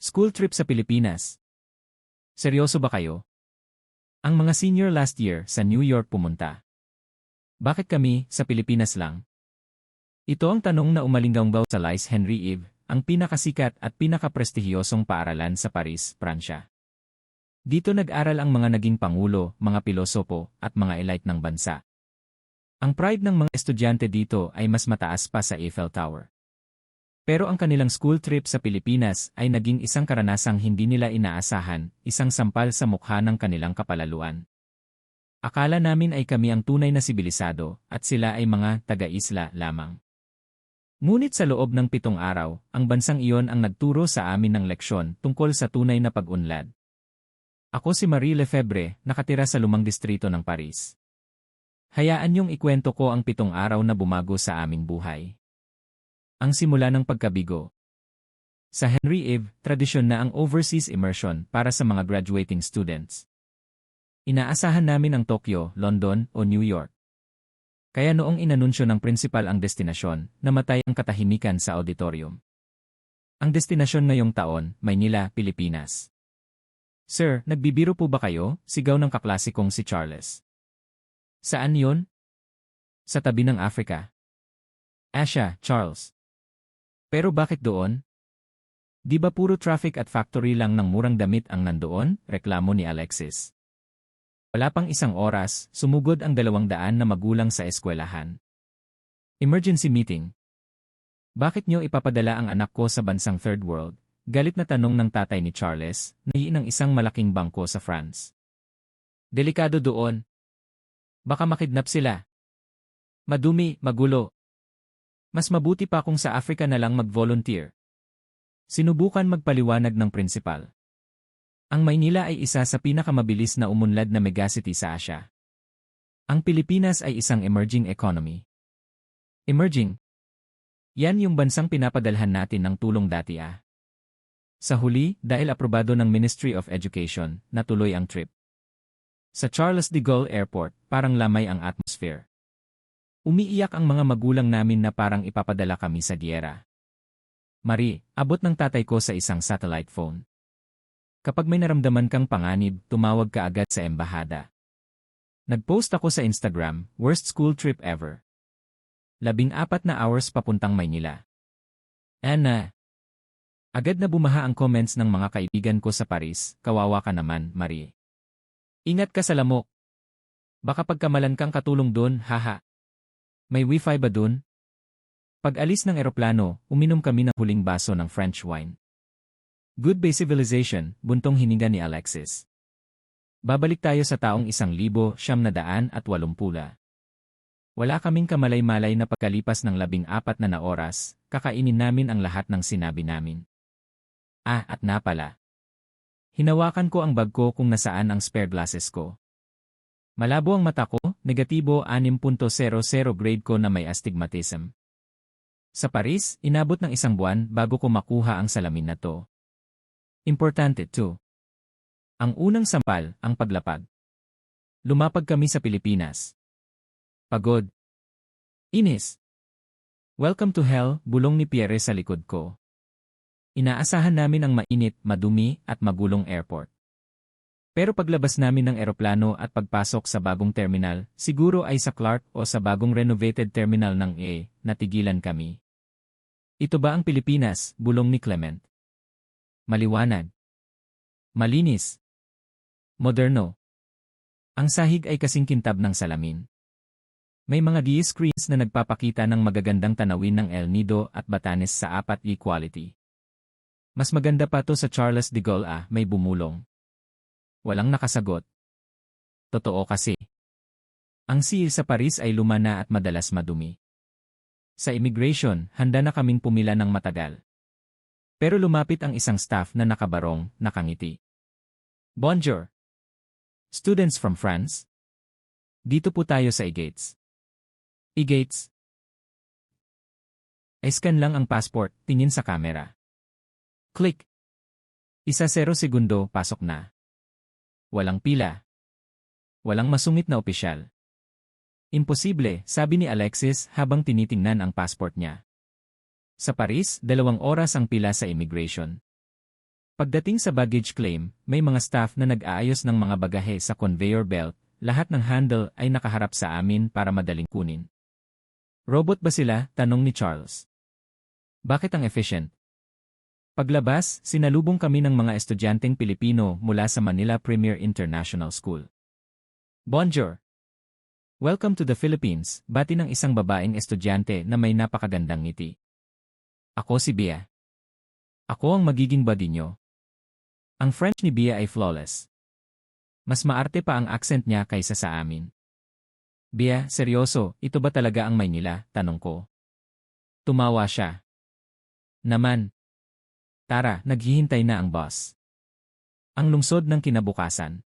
School trip sa Pilipinas. Seryoso ba kayo? Ang mga senior last year sa New York pumunta. Bakit kami sa Pilipinas lang? Ito ang tanong na umalinggaw sa Lice Henry Eve, ang pinakasikat at pinakaprestihiyosong paaralan sa Paris, Pransya. Dito nag-aral ang mga naging pangulo, mga pilosopo, at mga elite ng bansa. Ang pride ng mga estudyante dito ay mas mataas pa sa Eiffel Tower. Pero ang kanilang school trip sa Pilipinas ay naging isang karanasang hindi nila inaasahan, isang sampal sa mukha ng kanilang kapalaluan. Akala namin ay kami ang tunay na sibilisado at sila ay mga taga-isla lamang. Ngunit sa loob ng pitong araw, ang bansang iyon ang nagturo sa amin ng leksyon tungkol sa tunay na pag-unlad. Ako si Marie Lefebvre, nakatira sa lumang distrito ng Paris. Hayaan niyong ikwento ko ang pitong araw na bumago sa aming buhay. Ang simula ng pagkabigo. Sa Henry Eve, tradisyon na ang overseas immersion para sa mga graduating students. Inaasahan namin ang Tokyo, London, o New York. Kaya noong inanunsyo ng principal ang destinasyon, namatay ang katahimikan sa auditorium. Ang destinasyon ngayong taon, Maynila, Pilipinas. Sir, nagbibiro po ba kayo? Sigaw ng kaklasikong si Charles. Saan yon? Sa tabi ng Africa. Asya, Charles. Pero bakit doon? Di ba puro traffic at factory lang ng murang damit ang nandoon? Reklamo ni Alexis. Wala pang isang oras, sumugod ang dalawang daan na magulang sa eskwelahan. Emergency meeting. Bakit nyo ipapadala ang anak ko sa bansang third world? Galit na tanong ng tatay ni Charles, nahiin ng isang malaking bangko sa France. Delikado doon. Baka makidnap sila. Madumi, magulo, mas mabuti pa kung sa Africa na lang mag-volunteer. Sinubukan magpaliwanag ng prinsipal. Ang Maynila ay isa sa pinakamabilis na umunlad na megacity sa Asia. Ang Pilipinas ay isang emerging economy. Emerging? Yan yung bansang pinapadalhan natin ng tulong dati ah. Sa huli, dahil aprobado ng Ministry of Education, natuloy ang trip. Sa Charles de Gaulle Airport, parang lamay ang atmosphere. Umiiyak ang mga magulang namin na parang ipapadala kami sa giyera. Marie, abot ng tatay ko sa isang satellite phone. Kapag may naramdaman kang panganib, tumawag ka agad sa embahada. Nagpost ako sa Instagram, worst school trip ever. Labing apat na hours papuntang Maynila. Anna. Agad na bumaha ang comments ng mga kaibigan ko sa Paris, kawawa ka naman, Marie. Ingat ka sa lamok. Baka pagkamalan kang katulong doon, haha. May wifi ba dun? Pag alis ng eroplano, uminom kami ng huling baso ng French wine. Goodbye civilization, buntong hininga ni Alexis. Babalik tayo sa taong isang libo, siyam na daan at walumpula. Wala kaming kamalay-malay na pagkalipas ng labing apat na na oras, kakainin namin ang lahat ng sinabi namin. Ah, at na pala. Hinawakan ko ang bag ko kung nasaan ang spare glasses ko. Malabo ang mata ko, negatibo 6.00 grade ko na may astigmatism. Sa Paris, inabot ng isang buwan bago ko makuha ang salamin na to. Importante too. Ang unang sampal, ang paglapag. Lumapag kami sa Pilipinas. Pagod. Inis. Welcome to hell, bulong ni Pierre sa likod ko. Inaasahan namin ang mainit, madumi, at magulong airport. Pero paglabas namin ng eroplano at pagpasok sa bagong terminal, siguro ay sa Clark o sa bagong renovated terminal ng A, natigilan kami. Ito ba ang Pilipinas, bulong ni Clement? Maliwanag. Malinis. Moderno. Ang sahig ay kasing kintab ng salamin. May mga DE screens na nagpapakita ng magagandang tanawin ng El Nido at Batanes sa apat equality. Mas maganda pa to sa Charles de Gaulle ah, may bumulong. Walang nakasagot. Totoo kasi. Ang seal sa Paris ay lumana at madalas madumi. Sa immigration, handa na kaming pumila ng matagal. Pero lumapit ang isang staff na nakabarong, nakangiti. Bonjour! Students from France? Dito po tayo sa e-gates. E-gates? I-scan lang ang passport, tingin sa camera. Click. Isa zero segundo, pasok na. Walang pila. Walang masungit na opisyal. Imposible, sabi ni Alexis habang tinitingnan ang passport niya. Sa Paris, dalawang oras ang pila sa immigration. Pagdating sa baggage claim, may mga staff na nag-aayos ng mga bagahe sa conveyor belt, lahat ng handle ay nakaharap sa amin para madaling kunin. Robot ba sila? Tanong ni Charles. Bakit ang efficient? Paglabas, sinalubong kami ng mga estudyanteng Pilipino mula sa Manila Premier International School. Bonjour! Welcome to the Philippines, bati ng isang babaeng estudyante na may napakagandang ngiti. Ako si Bia. Ako ang magiging buddy nyo. Ang French ni Bia ay flawless. Mas maarte pa ang accent niya kaysa sa amin. Bia, seryoso, ito ba talaga ang Maynila? Tanong ko. Tumawa siya. Naman. Tara, naghihintay na ang bus. Ang lungsod ng kinabukasan.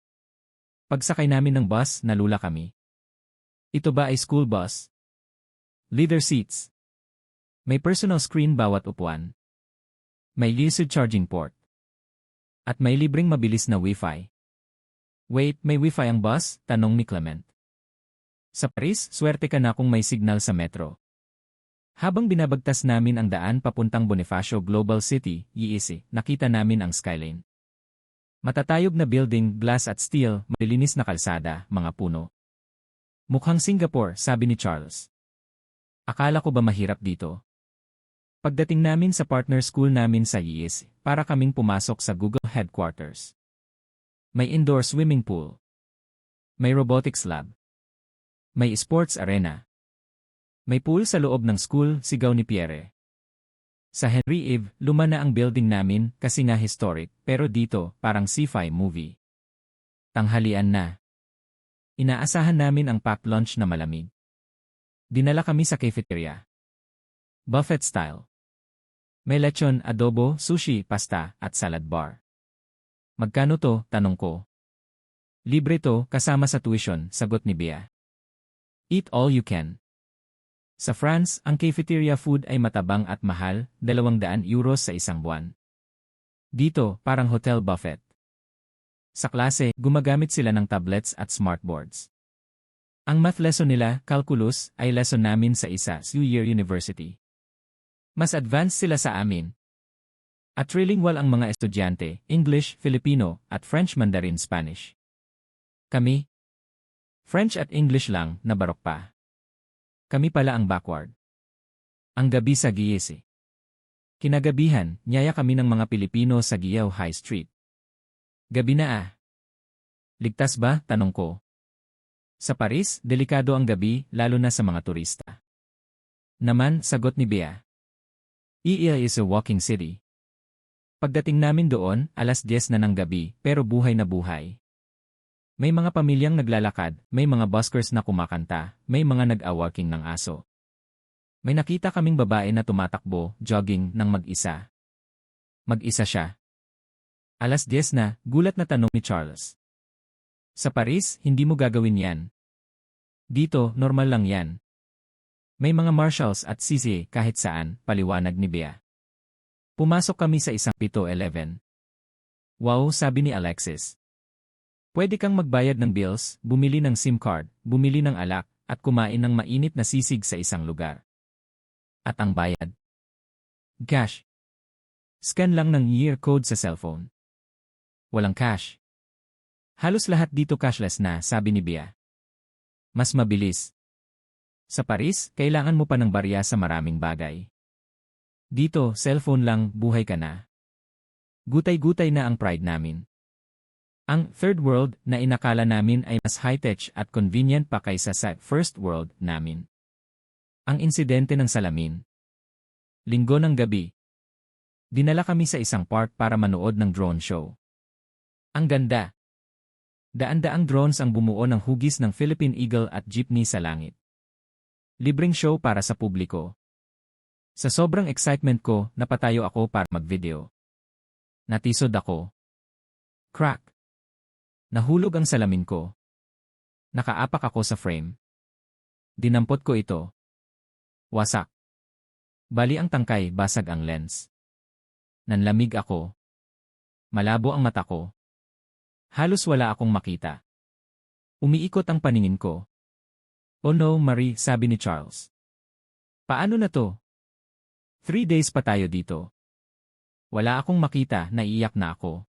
Pagsakay namin ng bus, nalula kami. Ito ba ay school bus? Leader seats. May personal screen bawat upuan. May lucid charging port. At may libreng mabilis na Wi-Fi. Wait, may Wi-Fi ang bus? Tanong ni Clement. Sa Paris, swerte ka na kung may signal sa metro. Habang binabagtas namin ang daan papuntang Bonifacio Global City, EEC, nakita namin ang skyline. Matatayog na building, glass at steel, malilinis na kalsada, mga puno. Mukhang Singapore, sabi ni Charles. Akala ko ba mahirap dito? Pagdating namin sa partner school namin sa IIS, para kaming pumasok sa Google headquarters. May indoor swimming pool. May robotics lab. May sports arena. May pool sa loob ng school, sigaw ni Pierre. Sa Henry Eve, luma na ang building namin kasi nga historic, pero dito, parang sci-fi movie. Tanghalian na. Inaasahan namin ang packed lunch na malamig. Dinala kami sa cafeteria. Buffet style. May lechon, adobo, sushi, pasta, at salad bar. Magkano to? Tanong ko. Libre to, kasama sa tuition, sagot ni Bea. Eat all you can. Sa France, ang cafeteria food ay matabang at mahal, 200 euros sa isang buwan. Dito, parang hotel buffet. Sa klase, gumagamit sila ng tablets at smartboards. Ang math lesson nila, calculus, ay lesson namin sa isa, Year University. Mas advanced sila sa amin. At trilingual ang mga estudyante, English, Filipino, at French Mandarin Spanish. Kami? French at English lang, na barok pa. Kami pala ang backward. Ang gabi sa Giyesi. Kinagabihan, nyaya kami ng mga Pilipino sa Giyaw High Street. Gabi na ah. Ligtas ba? Tanong ko. Sa Paris, delikado ang gabi, lalo na sa mga turista. Naman, sagot ni Bea. EEA is a walking city. Pagdating namin doon, alas 10 na ng gabi, pero buhay na buhay. May mga pamilyang naglalakad, may mga buskers na kumakanta, may mga nag-awaking ng aso. May nakita kaming babae na tumatakbo, jogging, ng mag-isa. Mag-isa siya. Alas 10 na, gulat na tanong ni Charles. Sa Paris, hindi mo gagawin yan. Dito, normal lang yan. May mga marshals at CCA kahit saan, paliwanag ni Bea. Pumasok kami sa isang pito 11. Wow, sabi ni Alexis. Pwede kang magbayad ng bills, bumili ng SIM card, bumili ng alak, at kumain ng mainit na sisig sa isang lugar. At ang bayad? Cash. Scan lang ng year code sa cellphone. Walang cash. Halos lahat dito cashless na, sabi ni Bea. Mas mabilis, sa Paris, kailangan mo pa ng barya sa maraming bagay. Dito, cellphone lang, buhay ka na. Gutay-gutay na ang pride namin. Ang third world na inakala namin ay mas high-tech at convenient pa kaysa sa first world namin. Ang insidente ng salamin. Linggo ng gabi. Dinala kami sa isang park para manood ng drone show. Ang ganda. Daan-daang drones ang bumuo ng hugis ng Philippine Eagle at jeepney sa langit. Libreng show para sa publiko. Sa sobrang excitement ko, napatayo ako para mag-video. Natisod ako. Crack. Nahulog ang salamin ko. Nakaapak ako sa frame. Dinampot ko ito. Wasak. Bali ang tangkay, basag ang lens. Nanlamig ako. Malabo ang mata ko. Halos wala akong makita. Umiikot ang paningin ko. Oh no, Marie, sabi ni Charles. Paano na to? Three days pa tayo dito. Wala akong makita, naiiyak na ako.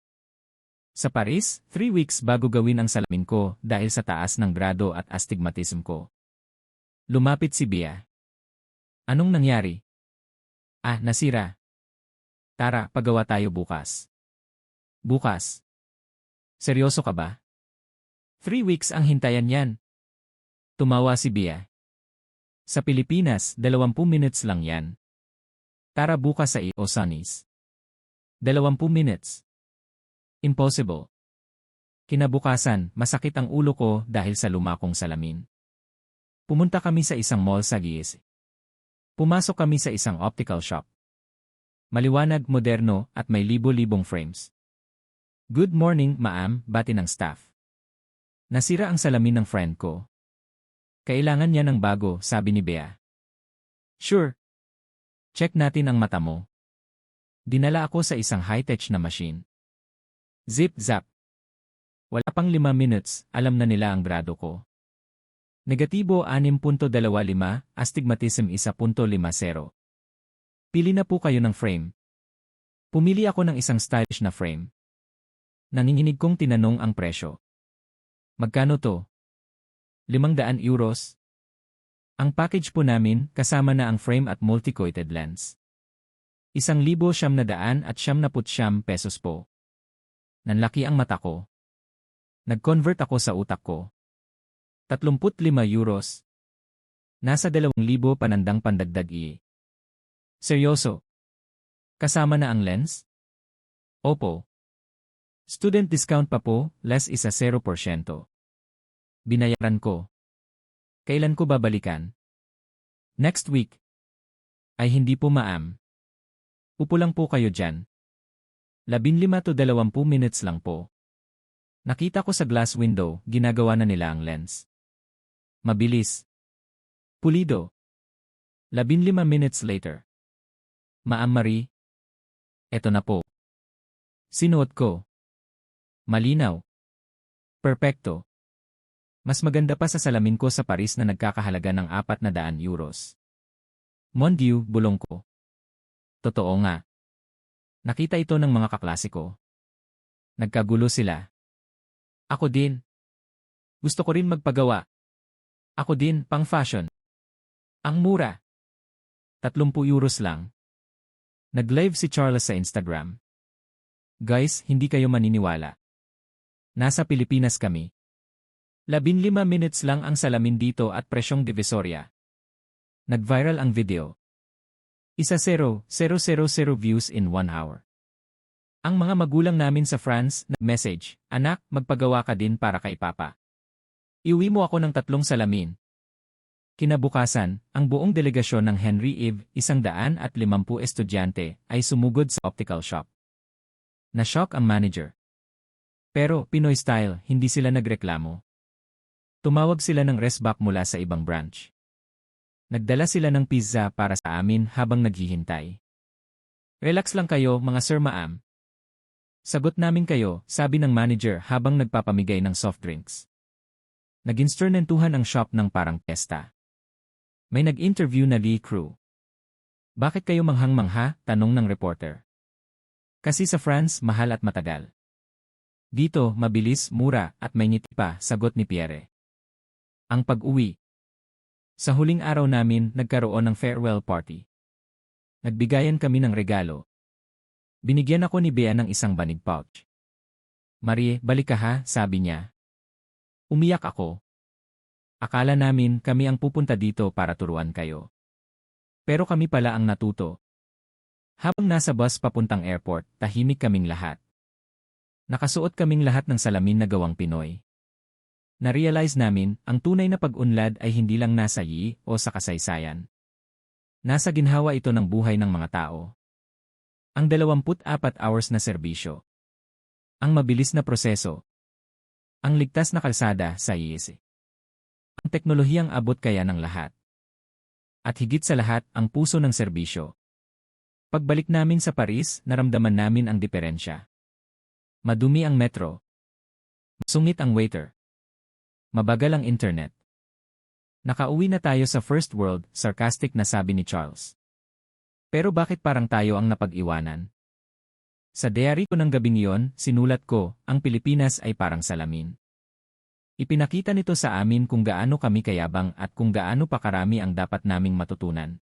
Sa Paris, three weeks bago gawin ang salamin ko dahil sa taas ng grado at astigmatism ko. Lumapit si Bea. Anong nangyari? Ah, nasira. Tara, pagawa tayo bukas. Bukas. Seryoso ka ba? Three weeks ang hintayan yan. Tumawa si Bea. Sa Pilipinas, 20 minutes lang yan. Tara bukas sa I.O. Sunnies. 20 minutes. Impossible. Kinabukasan, masakit ang ulo ko dahil sa lumakong salamin. Pumunta kami sa isang mall sa Gies. Pumasok kami sa isang optical shop. Maliwanag, moderno, at may libo-libong frames. Good morning, ma'am, bati ng staff. Nasira ang salamin ng friend ko. Kailangan niya ng bago, sabi ni Bea. Sure. Check natin ang mata mo. Dinala ako sa isang high-tech na machine. Zip-zap. Wala pang lima minutes, alam na nila ang grado ko. Negatibo 6.25, astigmatism 1.50. Pili na po kayo ng frame. Pumili ako ng isang stylish na frame. Nanginginig kong tinanong ang presyo. Magkano to? 500 euros? Ang package po namin kasama na ang frame at multi-coated lens. Isang libo siyam na daan at siyam na siyam pesos po. Nanlaki ang mata ko. Nag-convert ako sa utak ko. 35 euros. Nasa 2,000 panandang pandagdag i. Seryoso. Kasama na ang lens? Opo. Student discount pa po, less isa 0%. Binayaran ko. Kailan ko babalikan? Next week. Ay hindi po maam. Upo lang po kayo dyan. 15 to 20 minutes lang po. Nakita ko sa glass window, ginagawa na nila ang lens. Mabilis. Pulido. 15 minutes later. Maam Marie. Eto na po. Sinuot ko. Malinaw. Perpekto. Mas maganda pa sa salamin ko sa Paris na nagkakahalaga ng 400 euros. Mon Dieu, bulong ko. Totoo nga. Nakita ito ng mga kaklasiko. Nagkagulo sila. Ako din. Gusto ko rin magpagawa. Ako din, pang fashion. Ang mura. 30 euros lang. Nag-live si Charles sa Instagram. Guys, hindi kayo maniniwala. Nasa Pilipinas kami. 15 minutes lang ang salamin dito at presyong divisoria. Nag-viral ang video. Isa 0, 000 views in 1 hour. Ang mga magulang namin sa France, nag-message, Anak, magpagawa ka din para kay Papa. Iuwi mo ako ng tatlong salamin. Kinabukasan, ang buong delegasyon ng Henry Eve, isang daan at limampu estudyante, ay sumugod sa optical shop. Na-shock ang manager. Pero, Pinoy style, hindi sila nagreklamo. Tumawag sila ng resback mula sa ibang branch. Nagdala sila ng pizza para sa amin habang naghihintay. Relax lang kayo mga sir maam. Sagot namin kayo, sabi ng manager habang nagpapamigay ng soft drinks. Nag-insternentuhan ang shop ng parang pesta. May nag-interview na Lee Crew. Bakit kayo manghang-mangha? Tanong ng reporter. Kasi sa France, mahal at matagal. Dito, mabilis, mura, at may ngiti pa, sagot ni Pierre. Ang pag-uwi, sa huling araw namin, nagkaroon ng farewell party. Nagbigayan kami ng regalo. Binigyan ako ni Bea ng isang banig pouch. Marie, balik ka ha, sabi niya. Umiyak ako. Akala namin kami ang pupunta dito para turuan kayo. Pero kami pala ang natuto. Habang nasa bus papuntang airport, tahimik kaming lahat. Nakasuot kaming lahat ng salamin na gawang Pinoy. Na-realize namin, ang tunay na pag-unlad ay hindi lang nasa yi o sa kasaysayan. Nasa ginhawa ito ng buhay ng mga tao. Ang 24 hours na serbisyo. Ang mabilis na proseso. Ang ligtas na kalsada sa IES. Ang teknolohiyang abot kaya ng lahat. At higit sa lahat, ang puso ng serbisyo. Pagbalik namin sa Paris, naramdaman namin ang diferensya. Madumi ang metro. Masungit ang waiter. Mabagal ang internet. Nakauwi na tayo sa first world, sarcastic na sabi ni Charles. Pero bakit parang tayo ang napag-iwanan? Sa diary ko ng gabing iyon, sinulat ko, ang Pilipinas ay parang salamin. Ipinakita nito sa amin kung gaano kami kayabang at kung gaano pa karami ang dapat naming matutunan.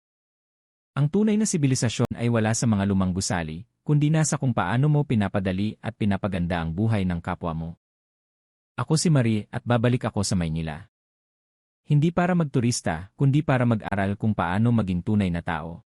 Ang tunay na sibilisasyon ay wala sa mga lumang gusali, kundi nasa kung paano mo pinapadali at pinapaganda ang buhay ng kapwa mo. Ako si Marie at babalik ako sa Maynila. Hindi para magturista, kundi para mag-aral kung paano maging tunay na tao.